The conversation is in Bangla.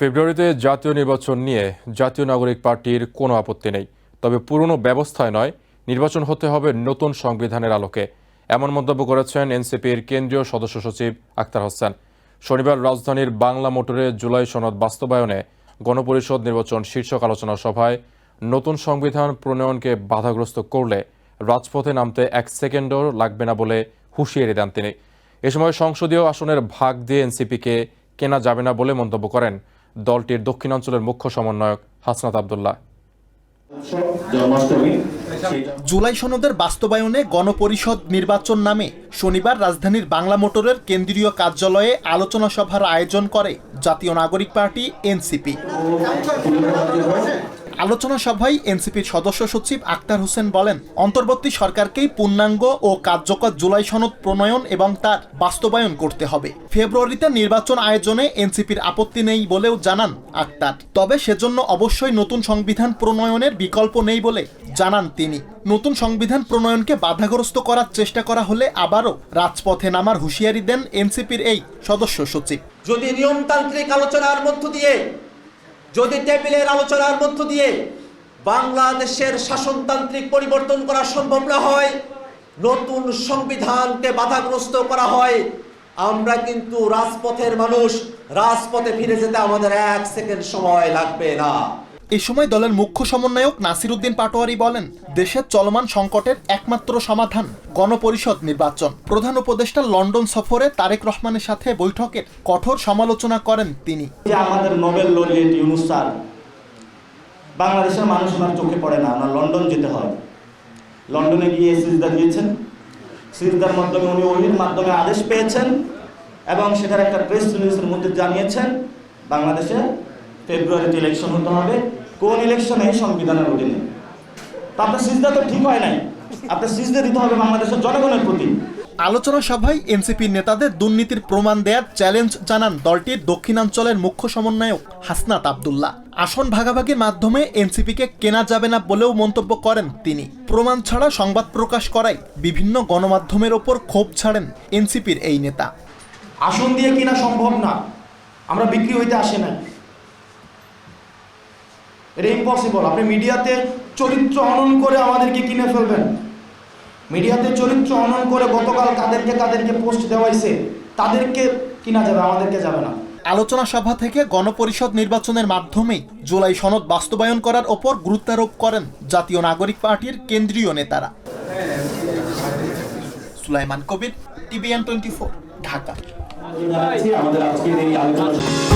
ফেব্রুয়ারিতে জাতীয় নির্বাচন নিয়ে জাতীয় নাগরিক পার্টির কোনো আপত্তি নেই। তবে পুরনো ব্যবস্থায় নয়, নির্বাচন হতে হবে নতুন সংবিধানের আলোকে। এমন মন্তব্য করেছেন এনসিপির কেন্দ্রীয় সদস্য সচিব আক্তার হোসেন। শনিবার রাজধানীর বাংলা মোটরে জুলাই সনদ বাস্তবায়নে গণপরিষদ নির্বাচন শীর্ষক আলোচনা সভায় নতুন সংবিধান প্রণয়নকে বাধাগ্রস্ত করলে রাজপথে নামতে এক সেকেন্ডও লাগবে না বলে হুঁশিয়ারি দেন তিনি। এ সময় সংসদীয় আসনের ভাগ দিয়ে এনসিপিকে কেনা যাবে না বলে মন্তব্য করেন দলটির দক্ষিণাঞ্চলের মুখ্য সমন্বয়ক হাসনাত আবদুল্লাহ। জুলাই সনদের বাস্তবায়নে গণপরিষদ নির্বাচন নামে শনিবার রাজধানীর বাংলা মোটরের কেন্দ্রীয় কার্যালয়ে আলোচনা সভার আয়োজন করে জাতীয় নাগরিক পার্টি এনসিপি। আলোচনা সভায় এনসিপির সদস্য সচিব আক্তার হোসেন বলেন, অন্তর্বর্তী সরকারকেই পূর্ণাঙ্গ ও কার্যকর জুলাই সনদ প্রণয়ন এবং তার বাস্তবায়ন করতে হবে। ফেব্রুয়ারিতে নির্বাচন আয়োজনে এনসিপির আপত্তি নেই বলেও জানান আক্তার। তবে সেজন্য অবশ্যই নতুন সংবিধান প্রণয়নের বিকল্প নেই বলে জানান তিনি। নতুন সংবিধান প্রণয়নকে বাধাগ্রস্ত করার চেষ্টা করা হলে আবারও রাজপথে নামার হুঁশিয়ারি দেন এনসিপির এই সদস্য সচিব। যদি নিয়মতান্ত্রিক আলোচনার মধ্য দিয়ে যদি টেবিলের আলোচনার মধ্য দিয়ে বাংলাদেশের শাসনতান্ত্রিক পরিবর্তন করা সম্ভব না হয়, নতুন সংবিধানকে বাধাগ্রস্ত করা হয়, আমরা কিন্তু রাজপথের মানুষ, রাজপথে ফিরে যেতে আমাদের এক সেকেন্ড সময় লাগবে না। এ সময় দলের মুখ্য সমন্বয়ক নাসিরুদ্দিন পাটোয়ারি বলেন, দেশের চলমান সংকটের একমাত্র সমাধান গণপরিষদ নির্বাচন। প্রধান উপদেষ্টা লন্ডন সফরে তারেক রহমানের সাথে বৈঠকের কঠোর সমালোচনা করেন তিনি। আমাদের নোবেল লরিয়েট ইউনুস স্যার, বাংলাদেশের মানুষ ওনার চোখে পড়ে না, ওনার লন্ডন যেতে হয়। লন্ডনে গিয়ে সিজদা দিয়েছেন। সিজদার মাধ্যমে উনি ওহির মাধ্যমে আদেশ পেয়েছেন এবং সেটার একটা প্রেস রিলিজের মধ্যে জানিয়েছেন, বাংলাদেশে ফেব্রুয়ারিতে ইলেকশন হতে হবে। কোন ইলেকশনে সংবিধানের অধীনে? তো আপনার সিজদা তো ঠিক হয় নাই। আপনার সিজদা দিতে হবে বাংলাদেশের জনগণের প্রতি। আলোচনা সভায় এনসিপির নেতাদের দুর্নীতির প্রমাণ দেওয়ার চ্যালেঞ্জ জানান দলটির দক্ষিণাঞ্চলের মুখ্য সমন্বয়ক হাসনাত আবদুল্লাহ। আসন ভাগাভাগির মাধ্যমে এনসিপিকে কেনা যাবে না বলেও মন্তব্য করেন তিনি। প্রমাণ ছাড়া সংবাদ প্রকাশ করায় বিভিন্ন গণমাধ্যমের ওপর ক্ষোভ ছাড়েন এনসিপির এই নেতা। আসন দিয়ে কিনা সম্ভব না। আমরা বিক্রি হইতে আসে না এটা ইম্পসিবল আপনি মিডিয়াতে চরিত্র হনন করে আমাদেরকে কিনে ফেলবেন। মিডিয়াতে চরিত্র হনন করে গতকাল কাদেরকে কাদেরকে পোস্ট দেওয়াইছে তাদেরকে কিনা যাবে আমাদেরকে যাবে না। আলোচনা সভা থেকে গণপরিষদ নির্বাচনের মাধ্যমেই জুলাই সনদ বাস্তবায়ন করার ওপর গুরুত্বারোপ করেন জাতীয় নাগরিক পার্টির কেন্দ্রীয় নেতারা। Sulaiman Kabir TVN twenty four Dhaka. আমাদের আজকের এই আলোচনা